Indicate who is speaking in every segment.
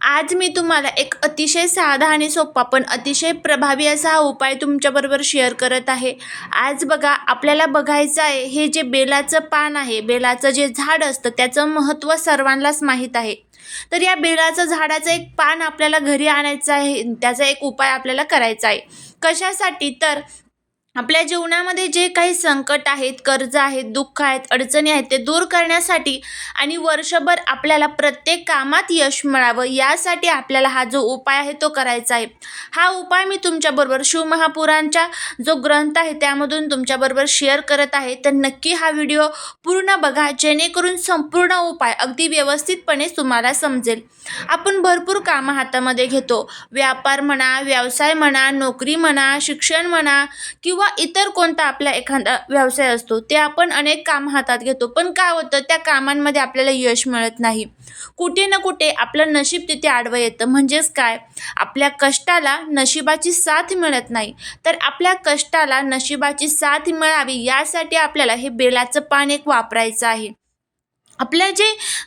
Speaker 1: आज मी तुम्हाला एक अतिशय साधा आणि सोपा पण अतिशय प्रभावी असा हा उपाय तुमच्याबरोबर शेअर करत आहे. आज बघा आपल्याला बघायचं आहे हे जे बेलाचं पान आहे बेलाचं जे झाड असतं त्याचं महत्त्व सर्वांनाच माहीत आहे. तर या बेलाचं झाडाचं एक पान आपल्याला घरी आणायचं आहे त्याचा एक उपाय आपल्याला करायचा आहे. कशासाठी? तर आपल्या जीवनामध्ये जे काही संकट आहेत कर्ज आहेत दुःख आहेत अडचणी आहेत ते दूर करण्यासाठी आणि वर्षभर आपल्याला प्रत्येक कामात यश मिळावं यासाठी आपल्याला हा जो उपाय आहे तो करायचा आहे. हा उपाय मी तुमच्याबरोबर शिवमहापुरांचा जो ग्रंथ आहे त्यामधून तुमच्याबरोबर शेअर करत आहे. तर नक्की हा व्हिडिओ पूर्ण बघा जेणेकरून संपूर्ण उपाय अगदी व्यवस्थितपणे तुम्हाला समजेल. आपण भरपूर कामं हातामध्ये घेतो. व्यापार म्हणा व्यवसाय म्हणा नोकरी म्हणा शिक्षण म्हणा किंवा इतर कोणता आपला एखादा व्यवसाय असतो ते आपण अनेक काम हातात घेतो. पण काय होतं त्या कामांमध्ये आपल्याला यश मिळत नाही. कुठे ना कुठे आपलं नशीब तिथे आडवं येतं. म्हणजेच काय? आपल्या कष्टाला नशिबाची साथ मिळत नाही. तर आपल्या कष्टाला नशिबाची साथ मिळावी यासाठी आपल्याला हे बेलाचं पान एक वापरायचं आहे. आपले जे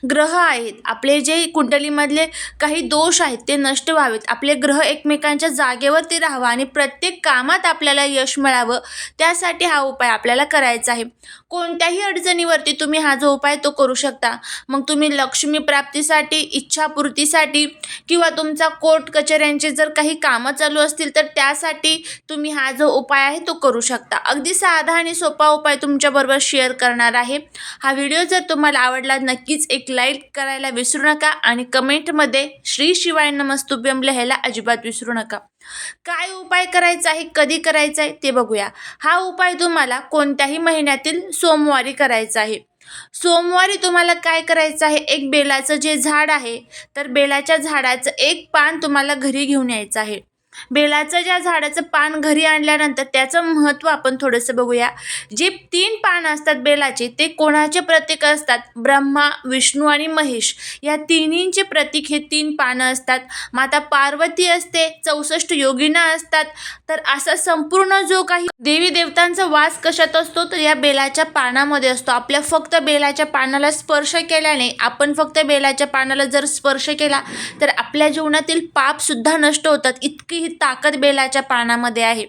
Speaker 1: ग्रह आहेत आपले जे कुंडलीमधले काही दोष आहेत ते नष्ट व्हावेत. आपले ग्रह एकमेकांच्या जागेवरती राहावं आणि प्रत्येक कामात आपल्याला यश मिळावं त्यासाठी हा उपाय आपल्याला करायचा आहे. कोणत्याही अडचणीवरती तुम्ही हा जो उपाय तो करू शकता. मग तुम्ही लक्ष्मी प्राप्तीसाठी इच्छापूर्तीसाठी किंवा तुमचा कोर्ट कचऱ्यांचे जर काही कामं चालू असतील तर त्यासाठी तुम्ही हा जो उपाय आहे तो करू शकता. अगदी साधा आणि सोपा उपाय तुमच्याबरोबर शेअर करणार आहे. हा व्हिडिओ जर तुम्हाला आवडला नक्कीच एक लाईक करायला विसरू नका आणि कमेंटमध्ये श्री शिवाय नमस्तुभ्यम लिहायला अजिबात विसरू नका. काय उपाय करायचा आहे कधी करायचा आहे ते बघूया. हा उपाय तुम्हाला कोणत्याही महिन्यातील सोमवारी करायचा आहे. सोमवारी तुम्हाला काय करायचं आहे एक बेलाचं जे झाड आहे तर बेलाच्या झाडाचं एक पान तुम्हाला घरी घेऊन यायचं आहे. बेलाचं ज्या झाडाचं पान घरी आणल्यानंतर त्याचं महत्त्व आपण थोडंसं बघूया. जे तीन पान असतात बेलाचे ते कोणाचे प्रतीक असतात? ब्रह्मा विष्णू आणि महेश. या तिन्हींचे प्रतीक हे तीन पानं असतात. माता पार्वती असते चौसष्ट योगिना असतात. तर असा संपूर्ण जो काही देवी देवतांचा वास कशात असतो? तर या बेलाच्या पानामध्ये असतो. आपल्या फक्त बेलाच्या पानाला स्पर्श केल्याने आपण फक्त बेलाच्या पानाला जर स्पर्श केला तर आपल्या जीवनातील पापसुद्धा नष्ट होतात. इतकी ताकद बेलाच्या पानामध्ये आहे.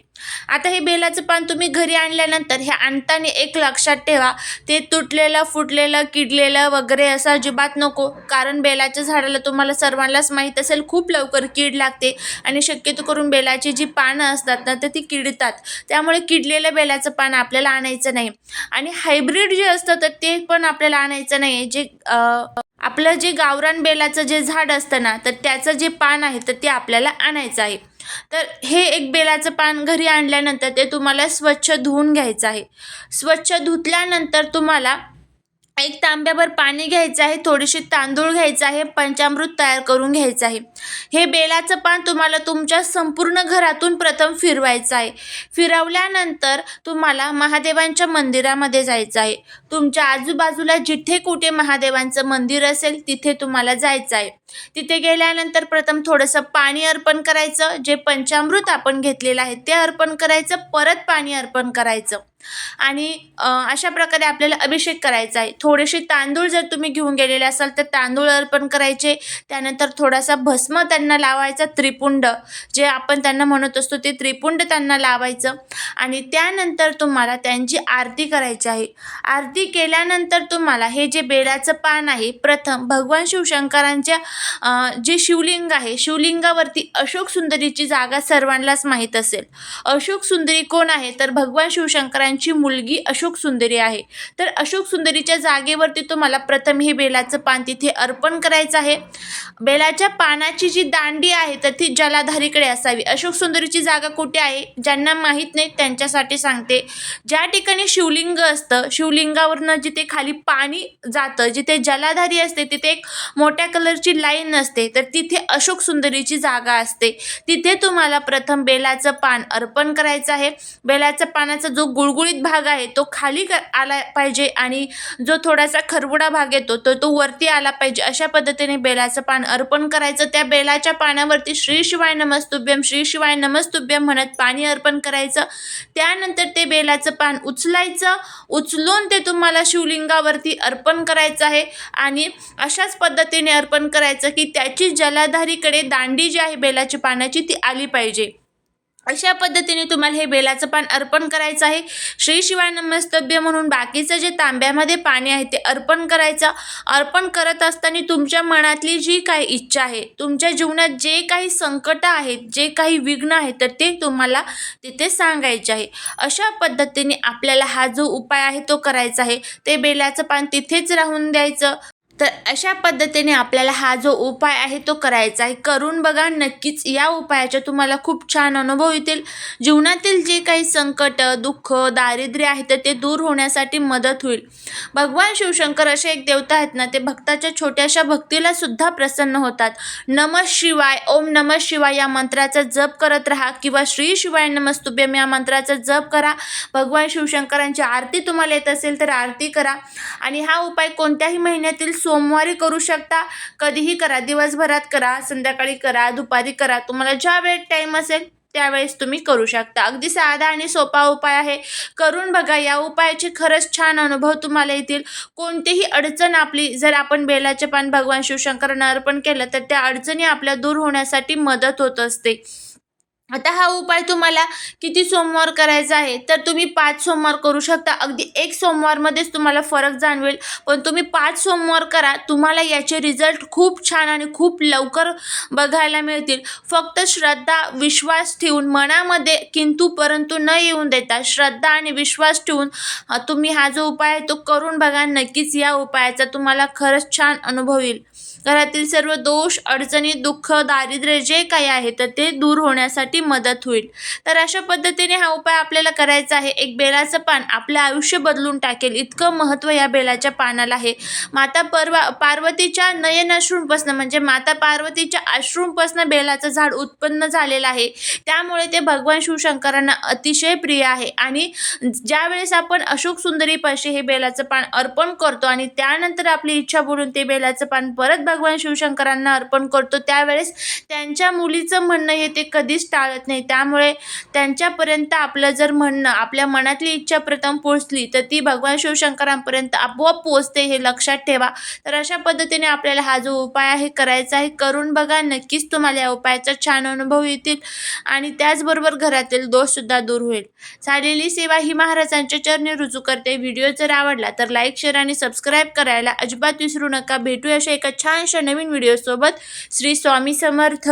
Speaker 1: आता हे बेलाचं पान तुम्ही घरी आणल्यानंतर हे आणताना एक लक्षात ठेवा. ते तुटलेलं फुटलेलं किडलेलं वगैरे असं अजिबात नको. कारण बेलाच्या झाडाला तुम्हाला सर्वांनाच माहीत असेल खूप लवकर कीड लागते आणि शक्यतो करून बेलाची जी पानं असतात ना तर ती किडतात. त्यामुळे किडलेलं बेलाचं पान आपल्याला आणायचं नाही. आणि हायब्रिड जे असतं तर ते पण आपल्याला आणायचं नाही जे आपलं जे गावरान बेलाचं जे झाड असतं ना तर त्याचं जे पान आहे तर ते आपल्याला आणायचं आहे. तर हे एक बेलाचं पान घरी आणल्यानंतर ते तुम्हाला स्वच्छ धुवून घ्यायचं आहे. स्वच्छ धुतल्यानंतर तुम्हाला एक तांब्याभर पाणी घ्यायचं आहे थोडीशी तांदूळ घ्यायचं आहे पंचामृत तयार करून घ्यायचं आहे. हे बेलाचं पान तुम्हाला तुमच्या संपूर्ण घरातून प्रथम फिरवायचं आहे. फिरवल्यानंतर तुम्हाला महादेवांच्या मंदिरामध्ये जायचं आहे. तुमच्या आजूबाजूला जिथे कुठे महादेवांचं मंदिर असेल तिथे तुम्हाला जायचं आहे. तिथे गेल्यानंतर प्रथम थोडंसं पाणी अर्पण करायचं जे पंचामृत आपण घेतलेलं आहे ते अर्पण करायचं परत पाणी अर्पण करायचं. आणि अशा प्रकारे आपल्याला अभिषेक करायचा आहे. थोडेसे तांदूळ जर तुम्ही घेऊन गेलेले असाल तर तांदूळ अर्पण करायचे. त्यानंतर थोडासा भस्म त्यांना लावायचा त्रिपुंड. जे आपण त्यांना म्हणत असतो ते त्रिपुंड त्यांना लावायचं. आणि त्यानंतर तुम्हाला त्यांची आरती करायची आहे. आरती केल्यानंतर तुम्हाला हे जे बेलाचं पान आहे प्रथम भगवान शिवशंकरांच्या जे शिवलिंग आहे शिवलिंगावरती अशोक सुंदरीची जागा सर्वांनाच माहीत असेल. अशोक सुंदरी कोण आहे? तर भगवान शिवशंकरांची मुलगी अशोक सुंदरी आहे. तर अशोक सुंदरीच्या जागेवरती तुम्हाला प्रथम हे बेलाचं पान तिथे अर्पण करायचं आहे. बेलाच्या पानाची बेलाची जी दांडी आहे तर ती जलाधारीकडे असावी. अशोक सुंदरीची जागा कुठे आहे ज्यांना माहीत नाही त्यांच्यासाठी सांगते. ज्या ठिकाणी शिवलिंग असतं शिवलिंगावरनं जिथे खाली पाणी जातं जिथे जलाधारी असते तिथे एक मोठ्या कलरची लाईन असते तर तिथे अशोक सुंदरीची जागा असते. तिथे तुम्हाला प्रथम बेलाचं पान अर्पण करायचं आहे. बेलाच्या पानाचा जो गुळगुळीत भाग आहे तो खाली क आला पाहिजे आणि जो थोडासा खरबुडा भाग येतो तो तो वरती आला पाहिजे. अशा पद्धतीने बेलाचं पान अर्पण करायचं. त्या बेलाच्या पानावरती श्री शिवाय नमस्तुभ्यम श्री शिवाय नमस्तुभ्यम म्हणत पाणी अर्पण करायचं. त्यानंतर ते बेलाचं पान उचलायचं. उचलून ते तुम्हाला शिवलिंगावरती अर्पण करायचं आहे. आणि अशाच पद्धतीने अर्पण करायचं की त्याची जलाधारीकडे दांडी जी आहे बेलाची पानाची ती आली पाहिजे. अशा पद्धतीने तुम्हाला हे बेलाचं पान अर्पण करायचं आहे. श्री शिवाय नमस्तभ्य म्हणून बाकीचं जे तांब्यामध्ये पाणी आहे ते अर्पण करायचं. अर्पण करत असताना तुमच्या मनातली जी काही इच्छा आहे तुमच्या जीवनात जे काही संकट आहेत जे काही विघ्न आहेत तर ते तुम्हाला तिथे सांगायचे आहे. अशा पद्धतीने आपल्याला हा जो उपाय आहे तो करायचा आहे. ते बेलाचं पान तिथेच राहून द्यायचं. तर अशा पद्धतीने आपल्याला हा जो उपाय आहे तो करायचा आहे. करून बघा नक्कीच या उपायाच्या तुम्हाला खूप छान अनुभव येतील. जीवनातील जे काही संकट दुःख दारिद्र्य आहे तर ते दूर होण्यासाठी मदत होईल. भगवान शिवशंकर असे एक देवता आहेत ना ते भक्ताच्या छोट्याशा भक्तीला सुद्धा प्रसन्न होतात. नम शिवाय ओम नम शिवाय या मंत्राचा जप करत राहा किंवा श्री शिवाय नमस्तुभ्यम या मंत्राचा जप करा. भगवान शिवशंकरांची आरती तुम्हाला येत असेल तर आरती करा. आणि हा उपाय कोणत्याही महिन्यातील सु सोमवारी करू शकता. कधीही करा दिवसभरात करा संध्याकाळी करा दुपारी करा. तुम्हाला ज्या वेळेत टाईम असेल त्यावेळेस तुम्ही करू शकता. अगदी साधा आणि सोपा उपाय आहे. करून बघा या उपायाचे खरंच छान अनुभव तुम्हाला येतील. कोणतीही अडचण आपली जर आपण बेलाचे पान भगवान शिवशंकरांना अर्पण केलं तर त्या अडचणी आपल्या दूर होण्यासाठी मदत होत असते. आता हा उपाय तुम्हाला किती सोमवार करायचा आहे? तर तुम्ही पाच सोमवार करू शकता. अगदी एक सोमवारमध्येच तुम्हाला फरक जाणवेल. पण तुम्ही पाच सोमवार करा. तुम्हाला याचे रिझल्ट खूप छान आणि खूप लवकर बघायला मिळतील. फक्त श्रद्धा विश्वास ठेवून मनामध्ये किंतु परंतु न येऊन देता श्रद्धा आणि विश्वास ठेवून तुम्ही हा जो उपाय आहे तो करून बघा. नक्कीच या उपायाचा तुम्हाला खरंच छान अनुभव येईल. घरातील सर्व दोष अडचणी दुःख दारिद्र्य जे काही आहे तर ते दूर होण्यासाठी मदत होईल. तर अशा पद्धतीने हा उपाय आपल्याला करायचा आहे. एक बेलाचं पान आपलं आयुष्य बदलून टाकेल. इतकं महत्त्व या बेलाच्या पानाला आहे. माता परवा पार्वतीच्या नयन अश्रूंपासनं म्हणजे माता पार्वतीच्या अश्रूंपासनं बेलाचं झाड उत्पन्न झालेलं आहे. त्यामुळे ते भगवान शिवशंकरांना अतिशय प्रिय आहे. आणि ज्यावेळेस आपण अशोक सुंदरीपाशी हे बेलाचं पान अर्पण करतो आणि त्यानंतर आपली इच्छा बोलून ते बेलाचं पान परत भगवान शिवशंकरांना अर्पण करतो. त्यावेळेस त्यांच्या मुलीचं म्हणणं हे ते कधीच टाळत नाही. त्यामुळे त्यांच्यापर्यंत आपलं जर म्हणणं आपल्या मनातली इच्छा प्रथम पोचली तर ती भगवान शिवशंकरांपर्यंत आपोआप पोचते हे लक्षात ठेवा. तर अशा पद्धतीने आपल्याला हा जो उपाय आहे करायचा आहे करून बघा. नक्कीच तुम्हाला या उपायाचा छान अनुभव येतील आणि त्याचबरोबर घरातील दोषसुद्धा दूर होईल. झालेली सेवा ही महाराजांच्या चरणी रुजू करते. व्हिडिओ जर आवडला तर लाईक शेअर आणि सबस्क्राईब करायला अजिबात विसरू नका. भेटूया अशा एका छान छानशा नवीन व्हिडिओसोबत श्री स्वामी समर्थ.